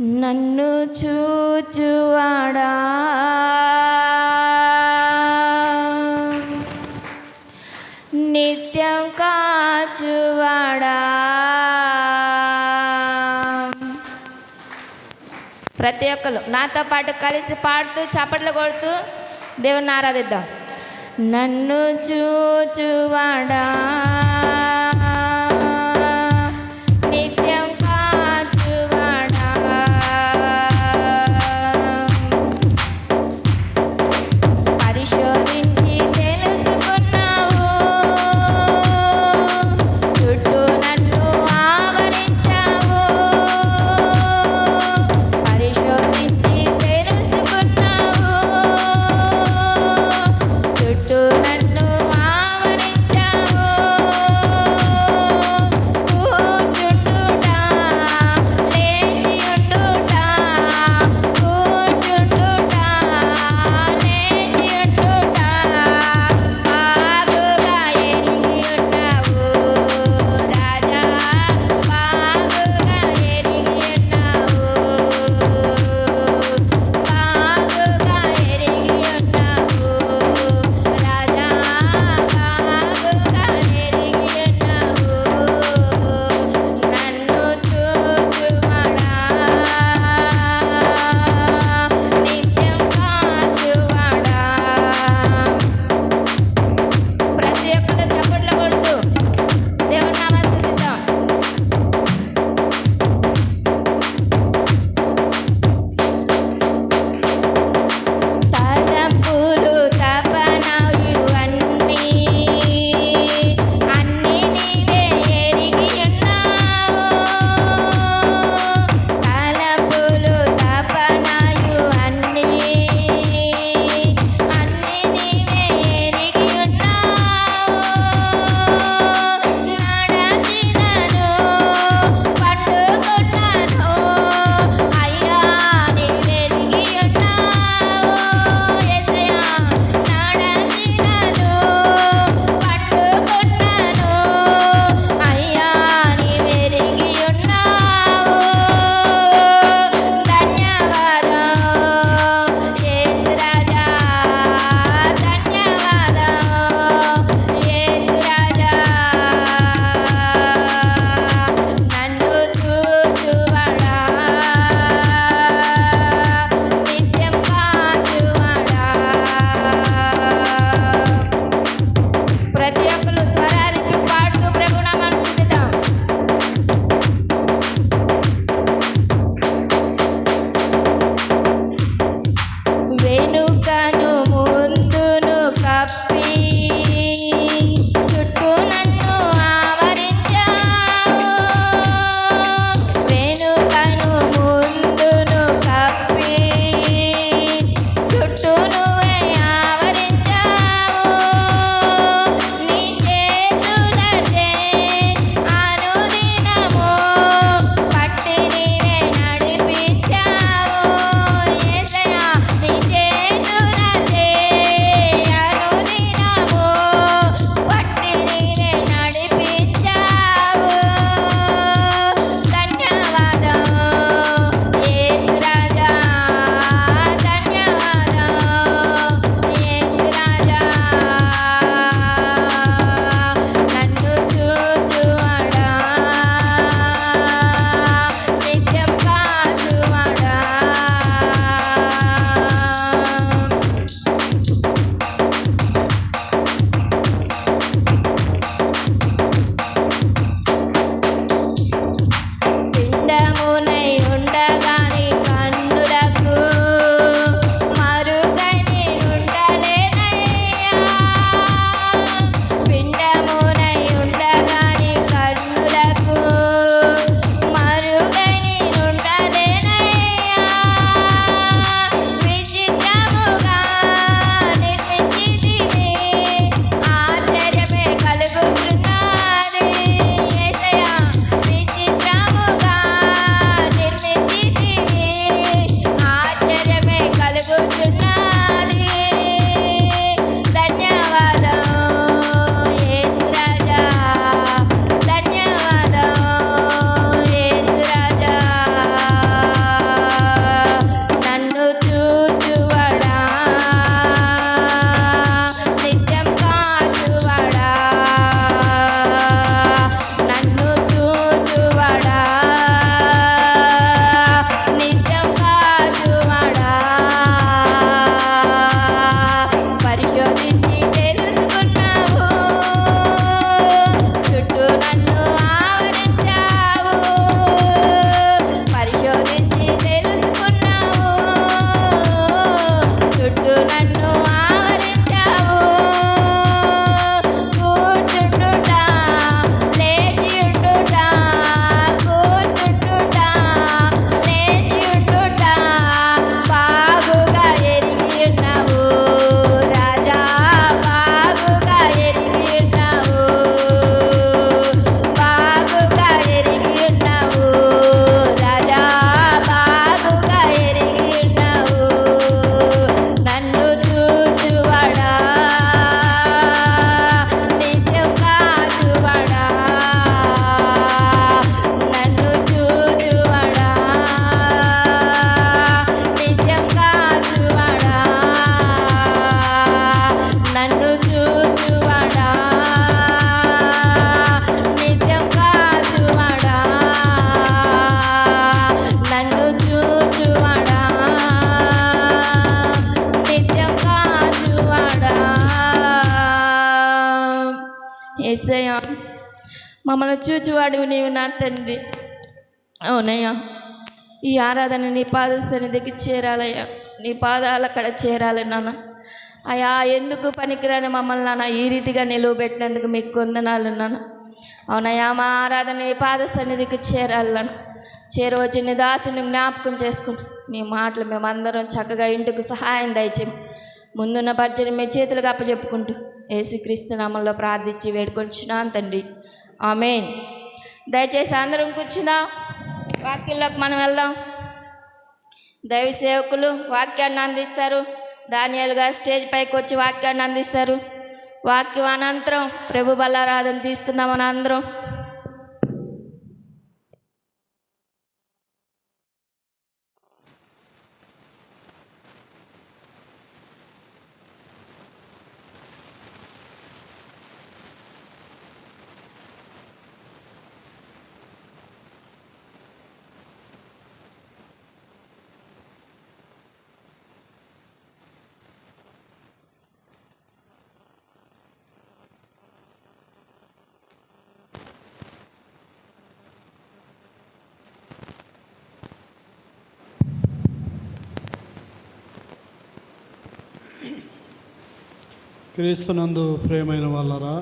నన్ను చూచువాడా? నిత్యం కాచువాడా? ప్రతి ఒక్కరు నాతో పాటు కలిసి పాడుతూ చప్పట్లు కొడుతూ దేవుని ఆరాధిద్దాం. నన్ను చూచువాడా? say no. మమ్మల్ని చూచువాడు నీవు నా తండ్రి. అవునయ్యా ఈ ఆరాధన నీ పాద సన్నిధికి చేరాలయ్యా. నీ పాదాలు అక్కడ చేరాలి నాన్న. అయ్యా ఎందుకు పనికిరాని మమ్మల్ని నాన్న? ఈ రీతిగా నిలువబెట్టినందుకు మీకు కొందనాలు నాన్న. అవునయ్యా మా ఆరాధన నీ పాద సన్నిధికి చేరాలను చేరవచ్చి నీ దాసుని జ్ఞాపకం చేసుకుని నీ మాటలు మేమందరం చక్కగా ఇంటికి సహాయం దయచేయం. ముందున్న పరిచయం మీ చేతులకు అప్పచెప్పుకుంటూ ఏసుక్రీస్తు నామంలో ప్రార్థించి వేడుకొంచున్నాను తండ్రి. ఆమెన్. దయచేసి అందరం కూర్చుందాం? వాక్యంలోకి మనం వెళ్దాం. దైవ సేవకులు వాక్యాన్ని అందిస్తారు. దానియాలుగా స్టేజ్ పైకి వచ్చి వాక్యాన్ని అందిస్తారు. వాక్యం అనంతరం ప్రభు బల్లారాధన తీసుకుందామని అందరం క్రీస్తునందు ప్రేమైన వాళ్ళరా